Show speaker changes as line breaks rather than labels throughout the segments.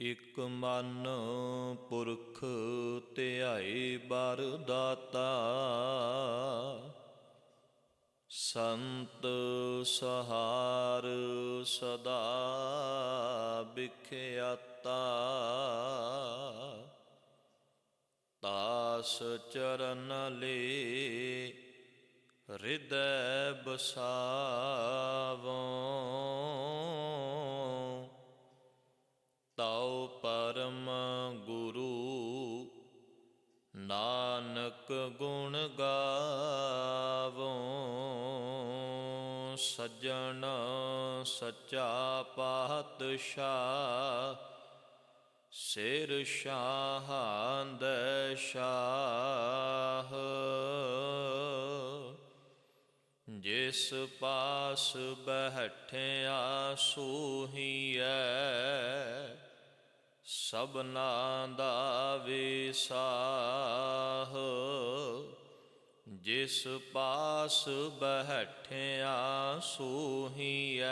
ਇਕ ਮਨ ਪੁਰਖ ਧਿਆਏ ਬਰ ਦਾਤਾ। ਸੰਤ ਸਹਾਰ ਸਦਾ ਬਿਖਿਆਤਾ ਤਾਸ ਚਰਨ ਲੇ ਹਿਰਦੈ ਬਸਾਵੋ। ਨਾਨਕ ਗੁਣ ਗਾਵੋ ਸੱਜਣ ਸੱਚਾ ਪਾਤਸ਼ਾਹ ਸਿਰ ਸ਼ਾਹਾਂ ਸ਼ਾਹ। ਜਿਸ ਪਾਸ ਬਹਿਠਿਆ ਸੋਹੀਐ ਸਭਨਾ ਦਾ ਵਿਸਾਹ। ਜਿਸ ਪਾਸ ਬਹਿਠਿਆ ਸੋਹੀਐ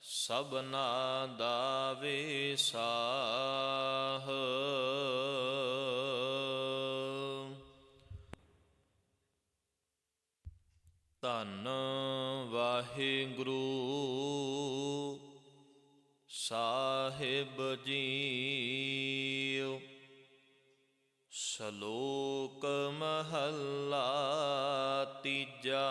ਸਭਨਾ ਦਾ ਵਿਸਾਹ। ਧੰਨ ਵਾਹਿਗੁਰੂ ਸਾਹਿਬ ਜੀਓ ਸ਼ਲੋਕ ਮਹੱਲਾ ਤੀਜਾ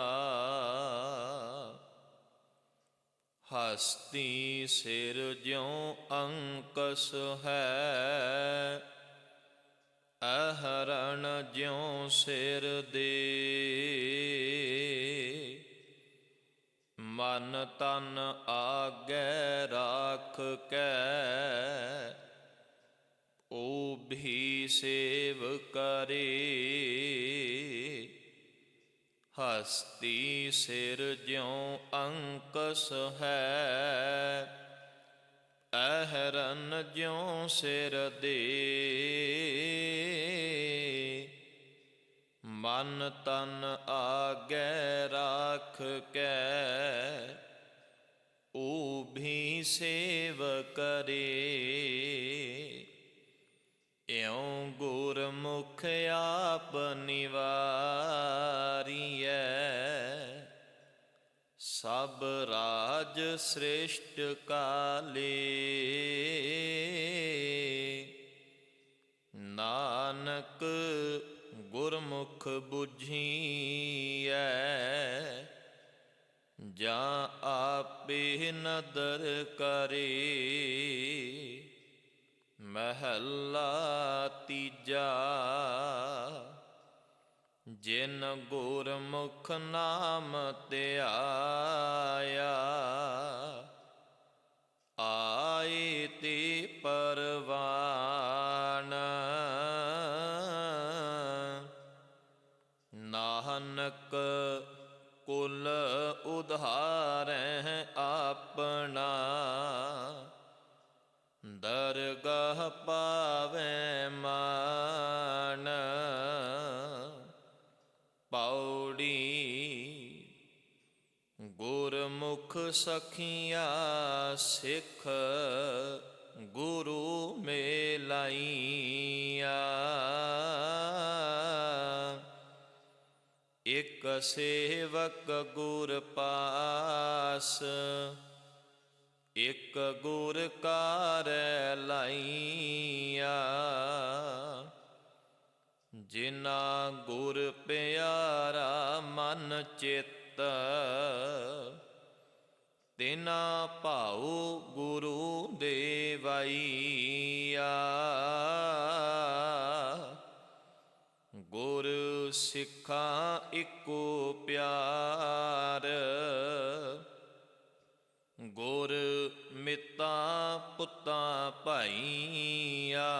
ਹਸਤੀ ਸਿਰ ਜਿਉ ਅੰਕਸ ਹੈ ਅਹਰਣ ਜਿਉ ਸਿਰ ਦੇ ਮਨ ਤਨ ਰਾਖ ਕੈ। ਓ ਵੀ ਸੇਵ ਕਰੇ। ਹਸਤੀ ਸਿਰ ਜਿਉ ਅੰਕਸ ਹੈ। ਅਹਰਨ ਜਿਉ ਸਿਰ ਦੇ। ਮਨ ਤਨ ਆਗੈ ਰਾਖ ਕੈ। ਸੇਵ ਕਰੇ। ਇਉ ਗੁਰਮੁਖ ਆਪ ਨਿਵਾਰੀਐ। ਸਭ ਰਾਜ ਸ੍ਰੇਸ਼ਟ ਕਾਲੇ। ਨਾਨਕ ਗੁਰਮੁਖ 부ਝੀਐ ਆਪੇ ਨਦਰ ਕਰੇ। ਮਹੱਲਾ ਤੀਜਾ ਜਿਨ ਗੁਰਮੁਖ ਨਾਮ ਧਿਆਇਆ ਆਏ ਤੇ ਗੁਰਮੁਖ ਸਖੀਆਂ ਸਿੱਖ ਗੁਰੂ ਮੇਲਾਈਆਂ। ਇਕ ਸੇਵਕ ਗੁਰ ਪਾਸ, ਇਕ ਗੁਰ ਕਾਰ ਲਾਈਆ। ਜਿਨਾ ਗੁਰ ਪਿਆਰਾ ਮਨ ਚਿੱਤ ਤਿਨਾ ਭਾਉ ਗੁਰੂ ਦੇਵਾਈਆ। ਗੁਰ ਸਿੱਖਾਂ ਇੱਕੋ ਪਿਆਰ। ਗੁਰ ਮਿੱਤਾ ਪੁੱਤਾਂ ਭਾਈਆ।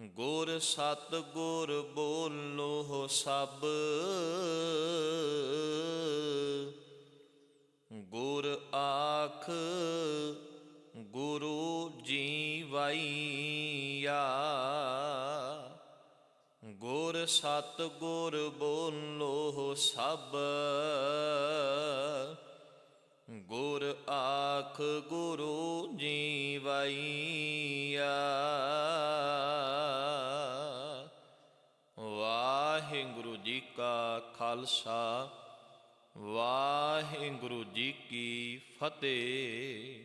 ਗੁਰ ਸਤ ਗੁਰ ਬੋਲੋ ਸਭ। ਗੁਰ ਆਖ ਗੁਰੂ ਜੀ ਵਾਈਆ। ਗੁਰ ਸਤ ਗੁਰ ਬੋਲੋ ਸਭ। ਗੁਰ ਆਖ ਗੁਰੂ ਜੀ ਵਾਈਆ। ਵਾਹਿਗੁਰੂ ਜੀ ਕਾ ਖਾਲਸਾ। ਵਾਹਿਗੁਰੂ ਜੀ ਕੀ ਫਤਿਹ।